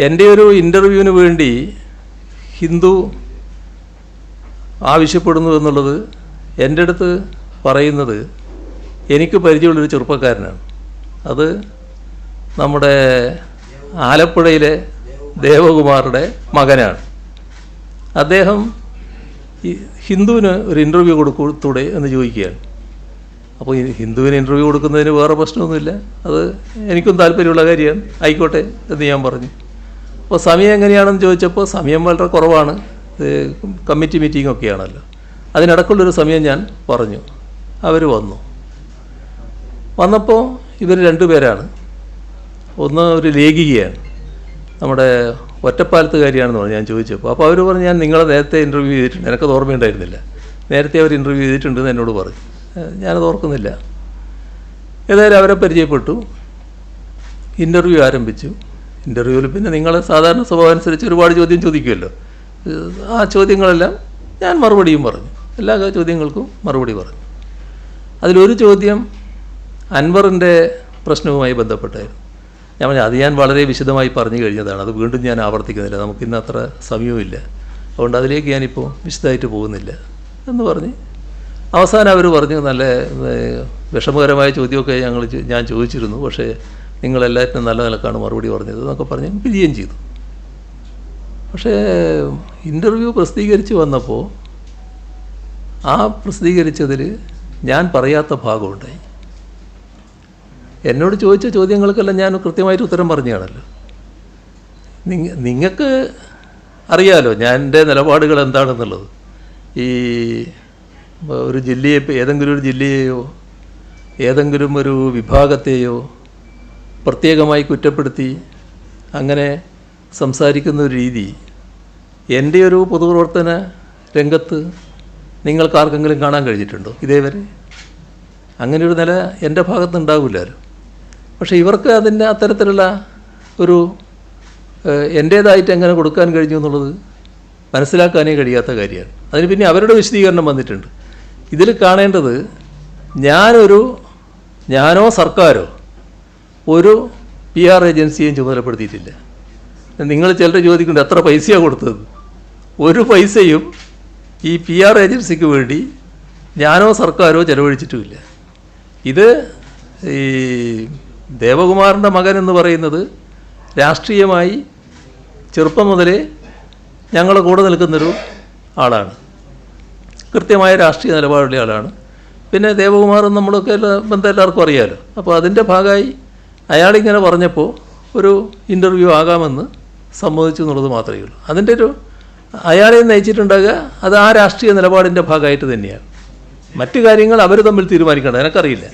എന്റെ ഒരു ഇന്റർവ്യൂവിന് വേണ്ടി ഹിന്ദു ആവശ്യപ്പെടുന്നു എന്നുള്ളത് എന്റെ അടുത്ത് പറയുന്നത് എനിക്ക് പരിചയമുള്ളൊരു ചെറുപ്പക്കാരനാണ്. അത് നമ്മുടെ ആലപ്പുഴയിലെ ദേവകുമാറുടെ മകനാണ്. അദ്ദേഹം ഈ ഹിന്ദുവിന് ഒരു ഇന്റർവ്യൂ കൊടുക്കൂടെ എന്ന് ചോദിക്കുകയാണ്. അപ്പോൾ ഈ ഹിന്ദുവിന് ഇന്റർവ്യൂ കൊടുക്കുന്നതിന് വേറെ പ്രശ്നമൊന്നുമില്ല. അത് എനിക്കും താല്പര്യമുള്ള കാര്യമാണ്. ആയിക്കോട്ടെ എന്ന് ഞാൻ പറഞ്ഞു. അപ്പോൾ സമയം എങ്ങനെയാണെന്ന് ചോദിച്ചപ്പോൾ സമയം വളരെ കുറവാണ്. Committee meeting ഒക്കെയാണല്ലോ. അതിനിടക്കുള്ളൊരു സമയം ഞാൻ പറഞ്ഞു. അവർ വന്നു. വന്നപ്പോൾ ഇവർ രണ്ടുപേരാണ് ഒന്ന് ഒരു ലേഖികയാണ്. നമ്മുടെ ഒറ്റപ്പാലത്തുകാരിയാണെന്ന് പറഞ്ഞു ഞാൻ ചോദിച്ചപ്പോൾ അപ്പോൾ അവർ പറഞ്ഞു ഞാൻ നിങ്ങളെ നേരത്തെ ഇന്റർവ്യൂ ചെയ്തിട്ടുണ്ട്. എനിക്കത് ഓർമ്മയുണ്ടായിരുന്നില്ല. നേരത്തെ അവർ ഇന്റർവ്യൂ ചെയ്തിട്ടുണ്ടെന്ന് എന്നോട് പറഞ്ഞു. ഞാനത് ഓർക്കുന്നില്ല. ഏതായാലും അവരെ പരിചയപ്പെട്ടു. ഇന്റർവ്യൂ ആരംഭിച്ചു. ഇന്റർവ്യൂവിൽ പിന്നെ നിങ്ങൾ സാധാരണ സ്വഭാവം അനുസരിച്ച് ഒരുപാട് ചോദ്യം ചോദിക്കുമല്ലോ. ആ ചോദ്യങ്ങളെല്ലാം ഞാൻ മറുപടിയും പറഞ്ഞു. എല്ലാ ചോദ്യങ്ങൾക്കും മറുപടി പറഞ്ഞു. അതിലൊരു ചോദ്യം അൻവറിന്റെ പ്രശ്നവുമായി ബന്ധപ്പെട്ടായിരുന്നു. ഞാൻ പറഞ്ഞു അത് ഞാൻ വളരെ വിശദമായി പറഞ്ഞു കഴിഞ്ഞതാണ്. അത് വീണ്ടും ഞാൻ ആവർത്തിക്കുന്നില്ല. നമുക്കിന്ന് അത്ര സമയവുമില്ല. അതുകൊണ്ട് അതിലേക്ക് ഞാനിപ്പോൾ വിശദമായിട്ട് പോകുന്നില്ല. എന്ന് പറഞ്ഞ് അവസാനം അവർ പറഞ്ഞു നല്ല വിഷമകരമായ ചോദ്യമൊക്കെ ഞങ്ങൾ ഞാൻ ചോദിച്ചിരുന്നു. പക്ഷേ നിങ്ങളെല്ലാറ്റിനും നല്ല നിലക്കാണ് മറുപടി പറഞ്ഞത് എന്നൊക്കെ പറഞ്ഞ് പിരിയുകയും ചെയ്തു. പക്ഷേ ഇന്റർവ്യൂ പ്രസിദ്ധീകരിച്ച് വന്നപ്പോൾ ആ പ്രസിദ്ധീകരിച്ചതിൽ ഞാൻ പറയാത്ത ഭാഗമുണ്ടായി. എന്നോട് ചോദിച്ച ചോദ്യങ്ങൾക്കെല്ലാം ഞാൻ കൃത്യമായിട്ട് ഉത്തരം പറഞ്ഞതാണല്ലോ. നിങ്ങ നിങ്ങൾക്ക് അറിയാലോ ഞാൻ എന്റെ നിലപാടുകൾ എന്താണെന്നുള്ളത്. ഈ ഒരു ജില്ലയെ ഏതെങ്കിലും ഒരു ജില്ലയെയോ ഏതെങ്കിലും ഒരു വിഭാഗത്തെയോ പ്രത്യേകമായി കുറ്റപ്പെടുത്തി അങ്ങനെ സംസാരിക്കുന്ന ഒരു രീതി. എന്റെ ഒരു പൊതുപ്രവർത്തന രംഗത്ത് നിങ്ങൾക്ക് ആർക്കെങ്കിലും കാണാൻ കഴിഞ്ഞിട്ടുണ്ടോ ഇതേവരെ? അങ്ങനെ ഒരു നില എന്റെ ഭാഗത്ത് ഉണ്ടാവില്ലല്ലോ പക്ഷേ ഇവർക്ക് അതിന്റെ അത്തരത്തിലുള്ള ഒരു എന്റേതായിട്ട് എങ്ങനെ കൊടുക്കാൻ കഴിഞ്ഞു എന്നുള്ളത് മനസ്സിലാക്കാനേ കഴിയാത്ത കാര്യമാണ്. അതിന് പിന്നെ അവരുടെ വിശദീകരണം വന്നിട്ടുണ്ട്. ഇതിൽ കാണേണ്ടത് ഞാനൊരു ഞാനോ സർക്കാരോ ഒരു പി ആർ ഏജൻസിയെയും ചുമതലപ്പെടുത്തിയിട്ടില്ല. നിങ്ങൾ ചിലർ ചോദിക്കുന്നുണ്ട് എത്ര പൈസയാണ് കൊടുത്തത് ഒരു പൈസയും ഈ പി ആർ ഏജൻസിക്ക് വേണ്ടി ഞാനോ സർക്കാരോ ചെലവഴിച്ചിട്ടുമില്ല. ഇത് ഈ ദേവകുമാറിന്റെ മകൻ എന്ന് പറയുന്നത് രാഷ്ട്രീയമായി ചെറുപ്പം മുതലേ ഞങ്ങളുടെ കൂടെ നിൽക്കുന്നൊരു ആളാണ്. കൃത്യമായ രാഷ്ട്രീയ നിലപാടുള്ള ആളാണ്. പിന്നെ ദേവകുമാറും നമ്മളൊക്കെ എല്ലാ ബന്ധം എല്ലാവർക്കും അറിയാമല്ലോ അപ്പോൾ അതിന്റെ ഭാഗമായി അയാളിങ്ങനെ പറഞ്ഞപ്പോൾ ഒരു ഇന്റർവ്യൂ ആകാമെന്ന് സമ്മതിച്ചു എന്നുള്ളത് മാത്രമേ ഉള്ളൂ. അതിന്റെ ഒരു അയാളെ നയിച്ചിട്ടുണ്ടാകുക അത് ആ രാഷ്ട്രീയ നിലപാടിന്റെ ഭാഗമായിട്ട് തന്നെയാണ്. മറ്റു കാര്യങ്ങൾ അവർ തമ്മിൽ തീരുമാനിക്കേണ്ടത് എനിക്കറിയില്ല.